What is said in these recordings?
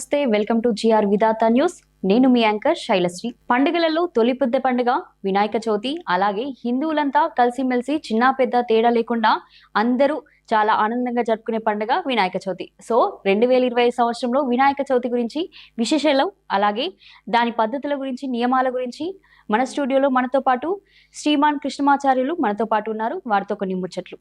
నమస్తే welcome to GR Vidhata news. నేను మీ యాంకర్ శైలశ్రీ. పండుగలలో తొలి పెద్ద పండుగ వినాయక చవితి అలాగే హిందువులంతా కలిసిమెలిసి చిన్న పెద్ద తేడా లేకుండా అందరూ చాలా ఆనందంగా జరుపుకునే పండుగ వినాయక చవితి. సో రెండు వేల ఇరవై సంవత్సరంలో వినాయక చవితి గురించి విశేషాలు అలాగే దాని పద్ధతుల గురించి నియమాల గురించి మన స్టూడియోలో మనతో పాటు శ్రీమాన్ కృష్ణమాచార్యులు మనతో పాటు ఉన్నారు. వారితో కొన్ని ముచ్చట్లు.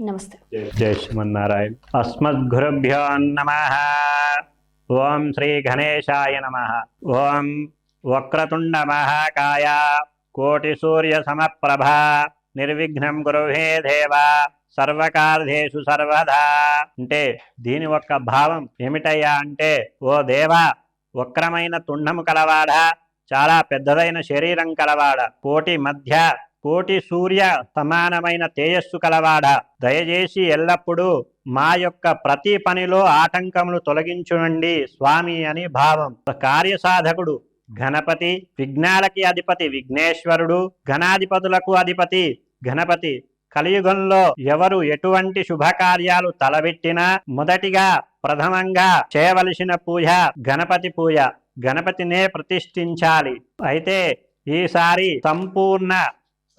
నమస్తే. జయ శ్రీమన్నారాయణ. అస్మద్గురుభ్యో నమ. ఓం శ్రీ గణేశాయ నమ. ఓం వక్రతుండ మహాకాయ కోటి సూర్య సమప్రభ. నిర్విఘ్నం గురువే దేవ. సర్వకార్ధేషు సర్వదా. అంటే దీని యొక్క భావం ఏమిటయ్యా అంటే ఓ దేవా వక్రమైన తుండము కలవాడ? చాలా పెద్దదైన శరీరం కలవాడ? కోటి మధ్య కోటి సూర్య సమానమైన తేజస్సు కలవాడ? దయచేసి ఎల్లప్పుడూ మా యొక్క ప్రతి పనిలో ఆటంకములు తొలగించునండి స్వామి అని భావం. కార్యసాధకుడు గణపతి విఘ్నాలకి అధిపతి విఘ్నేశ్వరుడు ఘనాధిపతులకు అధిపతి గణపతి. కలియుగంలో ఎవరు ఎటువంటి శుభకార్యాలు తలబెట్టినా మొదటిగా ప్రథమంగా చేయవలసిన పూజ గణపతి పూజ. గణపతినే ప్రతిష్ఠించాలి. అయితే ఈసారి సంపూర్ణ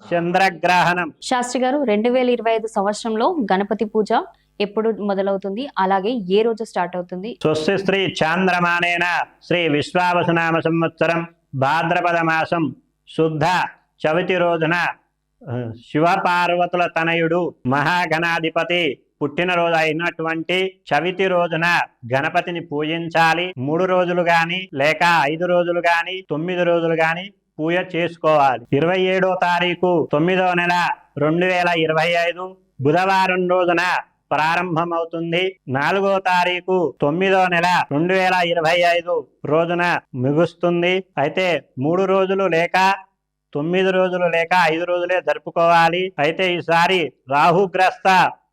చంద్రగ్రహణం. శాస్త్రి గారు రెండు వేల ఇరవై ఐదు సంవత్సరంలో గణపతి పూజ ఎప్పుడు మొదలవుతుంది? అలాగే ఏ రోజు స్టార్ట్ అవుతుంది? స్వస్తి శ్రీ చాంద్రమానేన శ్రీ విశ్వావసునామ సంవత్సరం భాద్రపద మాసం శుద్ధ చవితి రోజున శివపార్వతుల తనయుడు మహాగణాధిపతి పుట్టినరోజు అయినటువంటి చవితి రోజున గణపతిని పూజించాలి. మూడు రోజులు గాని లేక ఐదు రోజులు గాని తొమ్మిది రోజులు గాని పూజ చేసుకోవాలి. ఇరవై ఏడో తారీఖు తొమ్మిదో నెల రెండు వేల ఇరవై ఐదు బుధవారం రోజున ప్రారంభమవుతుంది. నాలుగో తారీఖు తొమ్మిదో నెల రెండు వేల ఇరవై ఐదు రోజున ముగుస్తుంది. అయితే మూడు రోజులు లేక తొమ్మిది రోజులు లేక ఐదు రోజులే జరుపుకోవాలి. అయితే ఈసారి రాహుగ్రస్త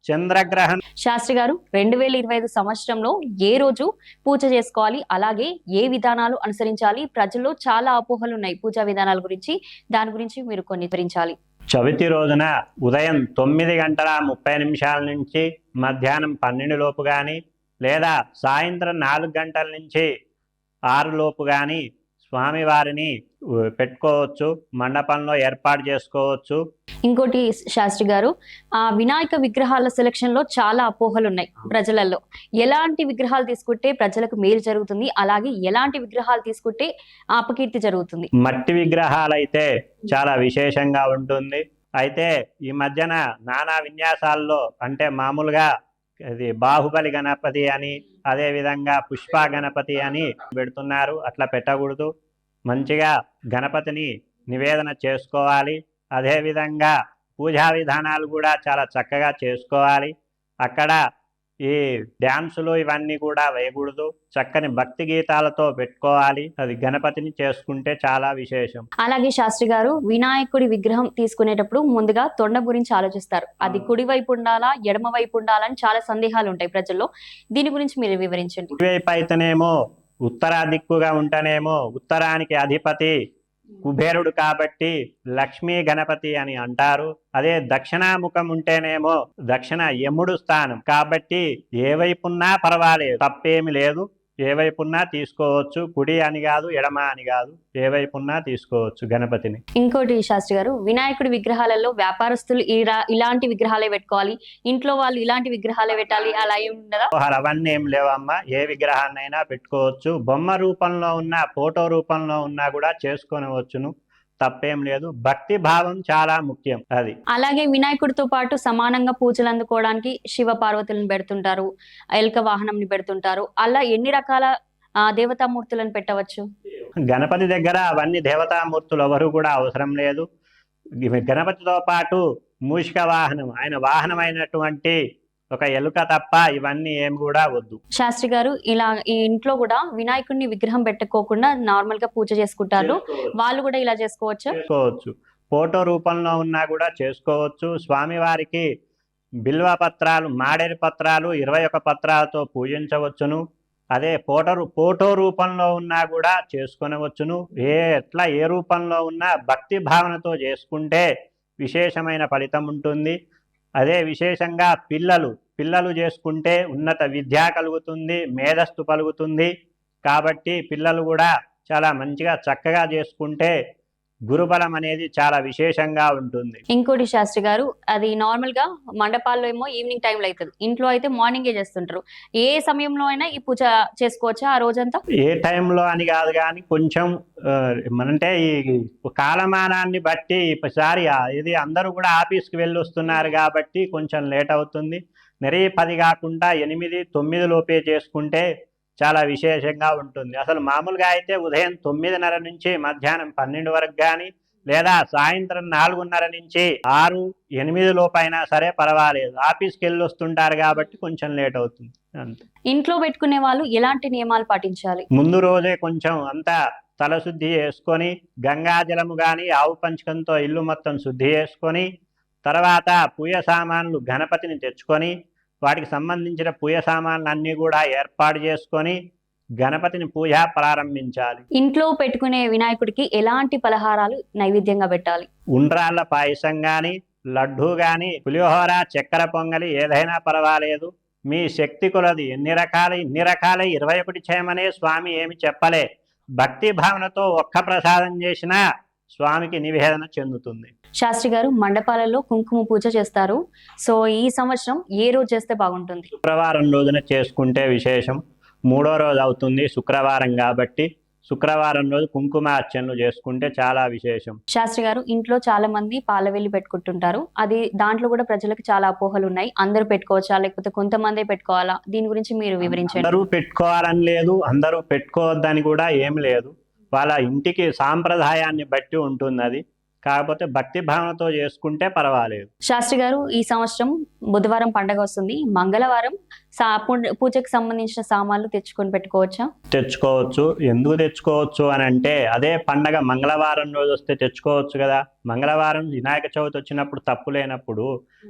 చంద్రగ్రహణం. శాస్త్రి గారు రెండు వేల ఇరవై ఐదు సంవత్సరంలో ఏ రోజు పూజ చేసుకోవాలి? అలాగే ఏ విధానాలు అనుసరించాలి? ప్రజల్లో చాలా అపోహలు ఉన్నాయి పూజా విధానాల గురించి. దాని గురించి మీరు కొన్ని వివరించాలి. చవితి రోజున ఉదయం తొమ్మిది గంటల ముప్పై నిమిషాల నుంచి మధ్యాహ్నం పన్నెండు లోపు కానీ లేదా సాయంత్రం నాలుగు గంటల నుంచి ఆరు లోపు కానీ స్వామివారిని పెట్టుకోవచ్చు మండపంలో ఏర్పాటు చేసుకోవచ్చు. ఇంకోటి శాస్త్రి గారు ఆ వినాయక విగ్రహాల సెలక్షన్లో చాలా అపోహలు ఉన్నాయి ప్రజలలో. ఎలాంటి విగ్రహాలు తీసుకుంటే ప్రజలకు మేలు జరుగుతుంది అలాగే ఎలాంటి విగ్రహాలు తీసుకుంటే అపకీర్తి జరుగుతుంది? మట్టి విగ్రహాలైతే చాలా విశేషంగా ఉంటుంది. అయితే ఈ మధ్యన నానా విన్యాసాల్లో అంటే మామూలుగా ఇది బాహుబలి గణపతి అని అదే విధంగా పుష్ప గణపతి అని పెడుతున్నారు. అట్లా పెట్టకూడదు. మంచిగా గణపతిని నివేదన చేసుకోవాలి. అదే విధంగా పూజా విధానాలు కూడా చాలా చక్కగా చేసుకోవాలి. అక్కడ ఈ డ్యాన్సులు ఇవన్నీ కూడా వేయకూడదు. చక్కని భక్తి గీతాలతో పెట్టుకోవాలి. అది గణపతిని చేసుకుంటే చాలా విశేషం. అలాగే శాస్త్రి గారు వినాయకుడి విగ్రహం తీసుకునేటప్పుడు ముందుగా తొండ గురించి ఆలోచిస్తారు. అది. కుడి వైపు ఉండాలా ఎడమ వైపు ఉండాలా అని చాలా సందేహాలు ఉంటాయి ప్రజల్లో. దీని గురించి మీరు వివరించండి. ఇటువైపు అయితేనేమో ఉత్తర దిక్కుగా ఉంటేనేమో ఉత్తరానికి అధిపతి కుబేరుడు కాబట్టి లక్ష్మీ గణపతి అని అంటారు. అదే దక్షిణాముఖం ఉంటేనేమో దక్షిణ యముడు స్థానం కాబట్టి ఏ వైపున్నా పర్వాలేదు తప్పేమి లేదు. ఏ వైపున్నా తీసుకోవచ్చు. కుడి అని కాదు ఎడమ అని కాదు. ఏ వైపున్నా తీసుకోవచ్చు గణపతిని. ఇంకోటి శాస్త్రి గారు వినాయకుడి విగ్రహాలలో వ్యాపారస్తులు ఇలా ఇలాంటి విగ్రహాలే పెట్టుకోవాలి. ఇంట్లో వాళ్ళు ఇలాంటి విగ్రహాలే పెట్టాలి అలా ఉండదా? అవన్నీ ఏం లేవమ్మా. ఏ విగ్రహాన్నైనా పెట్టుకోవచ్చు. బొమ్మ రూపంలో ఉన్న ఫోటో రూపంలో ఉన్నా కూడా చేసుకొనవచ్చును. తప్పేం లేదు. భక్తి భావం చాలా ముఖ్యం అది. అలాగే వినాయకుడితో పాటు సమానంగా పూజలు అందుకోవడానికి శివ పార్వతులను పెడుతుంటారు. ఎలుక వాహనంని పెడుతుంటారు. అలా ఎన్ని రకాల దేవతామూర్తులను పెట్టవచ్చు? గణపతి దగ్గర అవన్నీ దేవతామూర్తులు ఎవరు కూడా అవసరం లేదు. గణపతితో పాటు మూషిక వాహనం ఆయన వాహనమైనటువంటి ఒక ఎలుక తప్ప ఇవన్నీ ఏం కూడా వద్దు. శాస్త్రి గారు ఇలా ఈ ఇంట్లో కూడా వినాయకుడిని విగ్రహం పెట్టుకోకుండా నార్మల్గా పూజ చేసుకుంటారు. వాళ్ళు కూడా ఇలా చేసుకోవచ్చా? చేసుకోవచ్చు. ఫోటో రూపంలో ఉన్నా కూడా చేసుకోవచ్చు. స్వామివారికి బిల్వ పత్రాలు మాడేరు పత్రాలు ఇరవై ఒక పత్రాలతో పూజించవచ్చును. అదే ఫోటో ఫోటో రూపంలో ఉన్నా కూడా చేసుకొనవచ్చును. ఏ ఎట్లా ఏ రూపంలో ఉన్నా భక్తి భావనతో చేసుకుంటే విశేషమైన ఫలితం ఉంటుంది. అదే విశేషంగా పిల్లలు పిల్లలు చేసుకుంటే ఉన్నత విద్య కలుగుతుంది మేధస్సు కలుగుతుంది కాబట్టి పిల్లలు కూడా చాలా మంచిగా చక్కగా చేసుకుంటే గురుబలం అనేది చాలా విశేషంగా ఉంటుంది. ఇంకోటి శాస్త్రి గారు అది నార్మల్గా మండపాల్లో ఏమో ఈవినింగ్ టైంలో అవుతుంది ఇంట్లో అయితే మార్నింగే చేస్తుంటారు. ఏ సమయంలో అయినా ఈ పూజ చేసుకోవచ్చా ఆ రోజంతా? ఏ టైంలో అని కాదు కానీ కొంచెం అంటే ఈ కాలమానాన్ని బట్టి ఈసారి ఇది అందరూ కూడా ఆఫీస్కి వెళ్ళి వస్తున్నారు కాబట్టి కొంచెం లేట్ అవుతుంది. నెరీ పది కాకుండా ఎనిమిది తొమ్మిది లోపే చేసుకుంటే చాలా విశేషంగా ఉంటుంది. అసలు మామూలుగా అయితే ఉదయం తొమ్మిదిన్నర నుంచి మధ్యాహ్నం పన్నెండు వరకు కానీ లేదా సాయంత్రం నాలుగున్నర నుంచి ఆరు ఎనిమిది లోపైనా సరే పర్వాలేదు. ఆఫీస్కి వెళ్ళి వస్తుంటారు కాబట్టి కొంచెం లేట్ అవుతుంది. అంతే. ఇంట్లో పెట్టుకునే వాళ్ళు ఎలాంటి నియమాలు పాటించాలి? ముందు రోజే కొంచెం అంతా తలశుద్ధి చేసుకొని గంగాజలము కానీ ఆవు పంచకంతో ఇల్లు మొత్తం శుద్ధి చేసుకొని తర్వాత పూయ సామాన్లు గణపతిని తెచ్చుకొని వాటికి సంబంధించిన పూయ సామాన్లు అన్నీ కూడా ఏర్పాటు చేసుకొని గణపతిని పూజ ప్రారంభించాలి. ఇంట్లో పెట్టుకునే వినాయకుడికి ఎలాంటి పలహారాలు నైవేద్యంగా పెట్టాలి? ఉండ్రాళ్ళ పాయసం కానీ లడ్డు కానీ పులిహోర చక్కెర పొంగలి ఏదైనా పర్వాలేదు. మీ శక్తి కొలది. ఎన్ని రకాల ఇన్ని రకాల ఇరవై ఒకటి చేయమనే స్వామి ఏమి చెప్పలే. భక్తి భావనతో ఒక్క ప్రసాదం చేసినా స్వామికి నివేదన చెందుతుంది. శాస్త్రి గారు మండపాలలో కుంకుమ పూజ చేస్తారు. సో ఈ సంవత్సరం ఏ రోజు చేస్తే బాగుంటుంది? శుక్రవారం రోజున చేసుకుంటే విశేషం. మూడో రోజు అవుతుంది శుక్రవారం కాబట్టి శుక్రవారం రోజు కుంకుమార్చనలు చేసుకుంటే చాలా విశేషం. శాస్త్రి గారు ఇంట్లో చాలా మంది పాలవెల్లి పెట్టుకుంటుంటారు. అది దాంట్లో కూడా ప్రజలకు చాలా అపోహలు ఉన్నాయి. అందరూ పెట్టుకోవచ్చా? లేకపోతే కొంతమందే పెట్టుకోవాలా? దీని గురించి మీరు వివరించండి. అందరూ పెట్టుకోవాలని లేదు అందరూ పెట్టుకోవద్దని కూడా ఏం లేదు. వాళ్ళ ఇంటికి సాంప్రదాయాన్ని బట్టి ఉంటుంది అది. కాకపోతే భక్తి భావనతో చేసుకుంటే పర్వాలేదు. శాస్త్రి గారు ఈ సంవత్సరం బుధవారం పండగ వస్తుంది. మంగళవారం పూజకు సంబంధించిన సామాన్లు తెచ్చుకొని పెట్టుకోవచ్చా? తెచ్చుకోవచ్చు. ఎందుకు తెచ్చుకోవచ్చు అని అంటే అదే పండగ మంగళవారం రోజు వస్తే తెచ్చుకోవచ్చు కదా. మంగళవారం వినాయక చవితి వచ్చినప్పుడు తప్పు లేనప్పుడు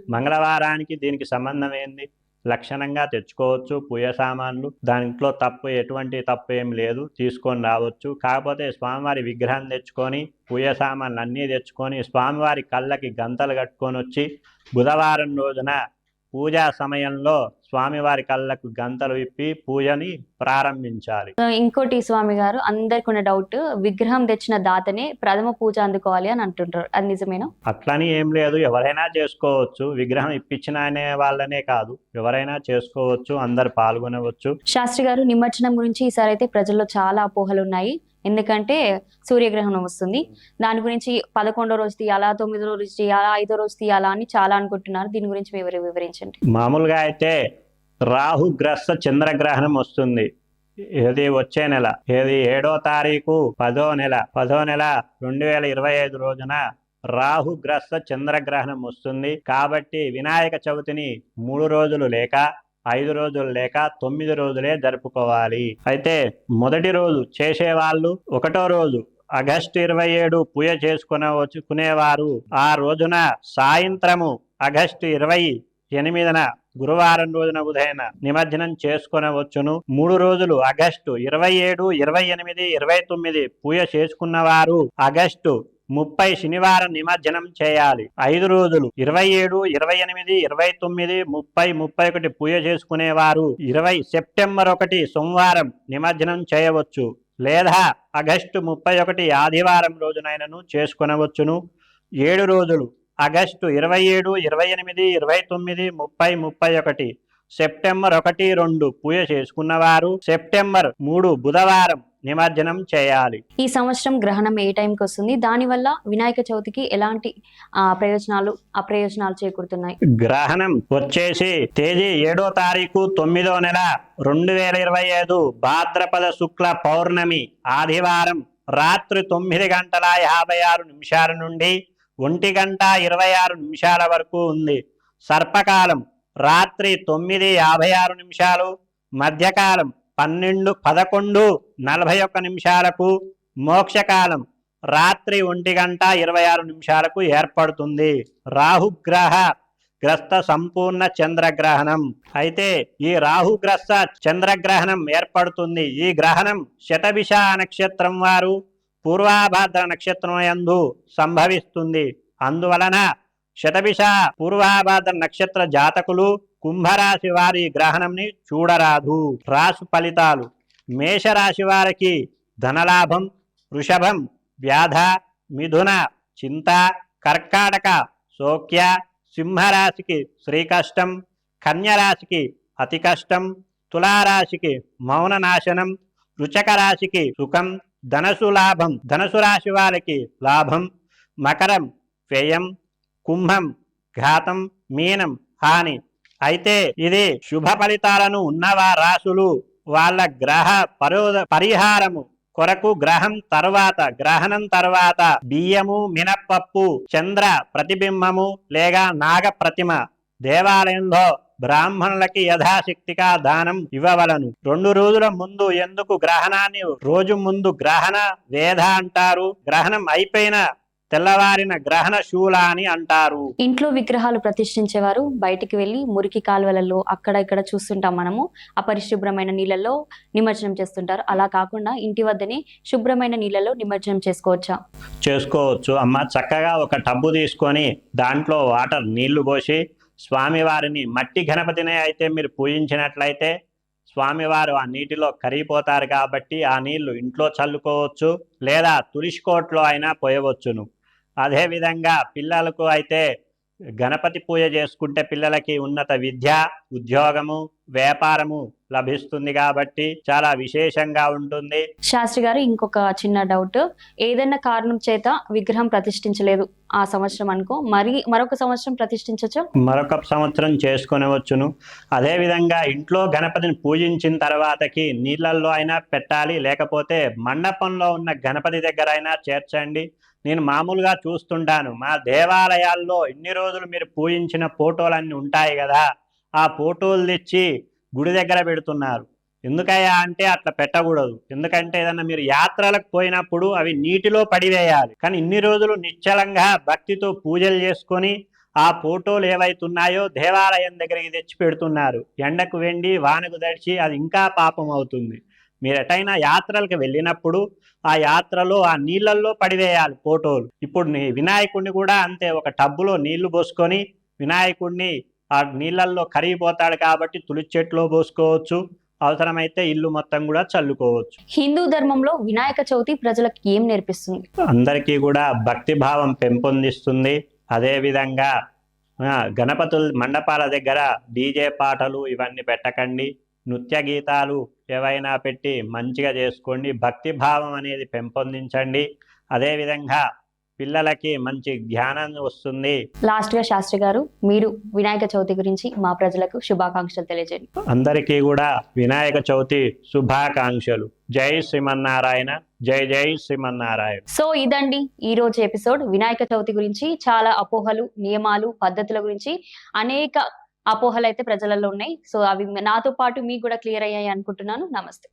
మంగళవారానికి దీనికి సంబంధం ఏంది? లక్షణంగా తెచ్చుకోవచ్చు పూజ సామాన్లు. దాంట్లో తప్పు ఎటువంటి తప్పు ఏం లేదు. తీసుకొని రావచ్చు. కాకపోతే స్వామివారి విగ్రహం తెచ్చుకొని పూజ సామాన్లు అన్నీ తెచ్చుకొని స్వామివారి కళ్ళకి గంతలు కట్టుకొని వచ్చి బుధవారం రోజున పూజా సమయంలో స్వామివారి కళ్ళకు గంతలు విప్పి పూజని ప్రారంభించాలి. ఇంకోటి స్వామి గారు అందరికి ఉన్న డౌట్ విగ్రహం తెచ్చిన దాతనే ప్రథమ పూజ అందుకోవాలి అని అంటుంటారు. అది నిజమేనా? అట్లని ఏం లేదు. ఎవరైనా చేసుకోవచ్చు. విగ్రహం ఇప్పించిన అనే వాళ్ళనే కాదు. ఎవరైనా చేసుకోవచ్చు. అందరు పాల్గొనవచ్చు. శాస్త్రి గారు నిమజ్జనం గురించి ఈసారి అయితే ప్రజల్లో చాలా అపోహలు ఉన్నాయి ఎందుకంటే సూర్యగ్రహణం వస్తుంది. దాని గురించి పదకొండో రోజు తీయాలా తొమ్మిదో రోజు తీయాలా ఐదో రోజు తీయాలా అని చాలా అనుకుంటున్నారు. దీని గురించి వివరి వివరించండి. మామూలుగా అయితే రాహుగ్రస్త చంద్రగ్రహణం వస్తుంది. ఏది వచ్చే నెల ఏది ఏడో తారీఖు పదో నెల పదో నెల రెండు వేల ఇరవై ఐదు రోజున రాహుగ్రస్త చంద్రగ్రహణం వస్తుంది. కాబట్టి వినాయక చవితిని మూడు రోజులు లేక ఐదు రోజులు లేక తొమ్మిది రోజులే జరుపుకోవాలి. అయితే మొదటి రోజు చేసేవాళ్ళు ఒకటో రోజు ఆగస్టు ఇరవై ఏడు పూజ చేసుకునవచ్చుకునేవారు ఆ రోజున సాయంత్రము ఆగస్టు ఇరవై ఎనిమిదిన గురువారం రోజున ఉదయన నిమజ్జనం చేసుకునవచ్చును మూడు రోజులు ఆగస్టు ఇరవై ఏడు ఇరవై ఎనిమిది ఇరవై తొమ్మిది పూజ చేసుకున్నవారు ఆగస్టు ముప్పై శనివారం నిమజ్జనం చేయాలి. ఐదు రోజులు. ఇరవై ఏడు ఇరవై ఎనిమిది ఇరవై తొమ్మిది ముప్పై ముప్పై ఒకటి పూజ చేసుకునేవారు. ఇరవై సెప్టెంబర్ ఒకటి సోమవారం నిమజ్జనం చేయవచ్చు. లేదా ఆగస్టు ముప్పై ఒకటి ఆదివారం రోజునైనను చేసుకొనవచ్చును. ఏడు రోజులు. ఆగస్టు ఇరవై ఏడు ఇరవై ఎనిమిది ఇరవై తొమ్మిది ముప్పై ముప్పై ఒకటి. సెప్టెంబర్ ఒకటి రెండు పూజ చేసుకున్నవారు. సెప్టెంబర్ మూడు బుధవారం నిమజ్జనం చేయాలి. ఈ సంవత్సరం గ్రహణం ఏ టైంకి వస్తుంది? దానివల్ల వినాయక చవితికి ఎలాంటి ఆ, ప్రయోజనాలు అప్రయోజనాలు చేకూరుతున్నాయి? గ్రహణం వచ్చేసి తేదీ ఏడో తారీఖు తొమ్మిదో నెల రెండు వేల ఇరవై ఐదు భాద్రపద శుక్ల పౌర్ణమి ఆదివారం రాత్రి తొమ్మిది గంటల యాభై ఆరు నిమిషాల నుండి ఒంటి గంట ఇరవై ఆరు నిమిషాల వరకు ఉంది. సర్పకాలం రాత్రి తొమ్మిది యాభై ఆరు నిమిషాలు మధ్యకాలం పన్నెండు పదకొండు నలభై ఒక్క నిమిషాలకు మోక్షకాలం. రాత్రి ఒంటి గంట ఇరవై ఆరు నిమిషాలకు ఏర్పడుతుంది. రాహుగ్రహ గ్రస్త సంపూర్ణ చంద్రగ్రహణం. అయితే ఈ రాహుగ్రస్త చంద్రగ్రహణం ఏర్పడుతుంది. ఈ గ్రహణం శతభిష నక్షత్రం వారు పూర్వాభాద్ర నక్షత్రం యందు సంభవిస్తుంది. అందువలన శతభిష పూర్వాభాద్ర నక్షత్ర జాతకులు కుంభరాశి వారి గ్రహణంని చూడరాదు. రాసు ఫలితాలు. మేషరాశి వారికి ధనలాభం వృషభం వ్యాధ మిథున చింత కర్కాటక సోక్య సింహరాశికి శ్రీకష్టం కన్యరాశికి అతి కష్టం తులారాశికి మౌన నాశనం రుచక రాశికి సుఖం ధనసు లాభం ధనసు రాశి వారికి లాభం మకరం వ్యయం కుంభం ఘాతం మీనం హాని అయితే ఇది శుభ ఫలితాలను ఉన్నవా రాసులు? వాళ్ళ గ్రహ పరోద పరిహారము కొరకు గ్రహం తర్వాత గ్రహణం తర్వాత బియ్యము మినప్పప్పు చంద్ర ప్రతిబింబము లేక నాగ ప్రతిమ దేవాలయంలో బ్రాహ్మణులకి యథాశక్తిగా దానం ఇవ్వవలను. రెండు రోజుల ముందు ఎందుకు గ్రహణాన్ని? రోజు ముందు గ్రహణ వేధ అంటారు. గ్రహణం అయిపోయిన తెల్లవారిన గ్రహణ శూల అని అంటారు. ఇంట్లో విగ్రహాలు ప్రతిష్ఠించేవారు బయటికి వెళ్ళి మురికి కాలువలలో అక్కడ ఇక్కడ చూస్తుంటాం మనము. అపరిశుభ్రమైన నీళ్ళల్లో నిమజ్జనం చేస్తుంటారు. అలా కాకుండా ఇంటి వద్దనే శుభ్రమైన నీళ్ళలో నిమజ్జనం చేసుకోవచ్చా? చేసుకోవచ్చు. అమ్మ చక్కగా ఒక టబ్బు తీసుకొని దాంట్లో వాటర్ నీళ్ళు పోసి స్వామివారిని మట్టి గణపతినే అయితే మీరు పూజించినట్లయితే స్వామివారు ఆ నీటిలో కరిగిపోతారు కాబట్టి ఆ నీళ్ళు ఇంట్లో చల్లుకోవచ్చు లేదా తులసి అయినా పోయవచ్చును. అదేవిధంగా పిల్లలకు అయితే గణపతి పూజ చేసుకుంటే పిల్లలకి ఉన్నత విద్య ఉద్యోగము వ్యాపారము లభిస్తుంది కాబట్టి చాలా విశేషంగా ఉంటుంది. శాస్త్రి గారు ఇంకొక చిన్న డౌట్ ఏదైనా కారణం చేత విగ్రహం ప్రతిష్ఠించలేదు ఆ సంవత్సరం అనుకో. మరి మరొక సంవత్సరం ప్రతిష్ఠించచ్చు? మరొక సంవత్సరం చేసుకొనవచ్చును. అదేవిధంగా ఇంట్లో గణపతిని పూజించిన తర్వాతకి నీళ్ళల్లో అయినా పెట్టాలి లేకపోతే మండపంలో ఉన్న గణపతి దగ్గర అయినా చేర్చండి. నేను మామూలుగా చూస్తుంటాను. మా దేవాలయాల్లో ఇన్ని రోజులు మీరు పూజించిన ఫోటోలన్నీ ఉంటాయి కదా. ఆ ఫోటోలు తెచ్చి గుడి దగ్గర పెడుతున్నారు. ఎందుకయ్యా అంటే అట్లా పెట్టకూడదు. ఎందుకంటే ఏదన్నా మీరు యాత్రలకు పోయినప్పుడు అవి నీటిలో పడివేయాలి. కానీ ఇన్ని రోజులు నిశ్చలంగా భక్తితో పూజలు చేసుకొని ఆ ఫోటోలు ఏవైతున్నాయో దేవాలయం దగ్గరికి తెచ్చి పెడుతున్నారు. ఎండకు వెండి వానకు దడిచి అది ఇంకా పాపం అవుతుంది. మీరు ఎటైనా యాత్రలకు వెళ్ళినప్పుడు ఆ యాత్రలో ఆ నీళ్ళల్లో పడివేయాలి ఫోటోలు. ఇప్పుడు వినాయకుడిని కూడా అంతే ఒక టబ్బులో నీళ్ళు పోసుకొని వినాయకుడిని ఆ నీళ్ళల్లో కరిగిపోతాడు కాబట్టి తులసి చెట్లో పోసుకోవచ్చు. అవసరమైతే ఇల్లు మొత్తం కూడా చల్లుకోవచ్చు. హిందూ ధర్మంలో వినాయక చవితి ప్రజలకు ఏం నేర్పిస్తుంది? అందరికీ కూడా భక్తి భావం పెంపొందిస్తుంది. అదేవిధంగా గణపతుల మండపాల దగ్గర డీజే పాటలు ఇవన్నీ పెట్టకండి. నృత్య గీతాలు ఏవైనా పెట్టి మంచిగా చేసుకోండి. భక్తి భావం అనేది పెంపొందించండి. అదేవిధంగా పిల్లలకి మంచి జ్ఞానం వస్తుంది. లాస్ట్గా శాస్త్రి గారు మీరు వినాయక చవితి గురించి మా ప్రజలకు శుభాకాంక్షలు తెలియజేయండి. అందరికీ కూడా వినాయక చవితి శుభాకాంక్షలు. జై శ్రీమన్నారాయణ జై జై శ్రీమన్నారాయణ. సో ఇదండి ఈ రోజు ఎపిసోడ్. వినాయక చవితి గురించి చాలా అపోహలు నియమాలు పద్ధతుల గురించి అనేక అపోహలు అయితే ప్రజలలో ఉన్నాయి. సో అవి నాతో పాటు మీకు కూడా క్లియర్ అయ్యాయి అనుకుంటున్నాను. నమస్తే.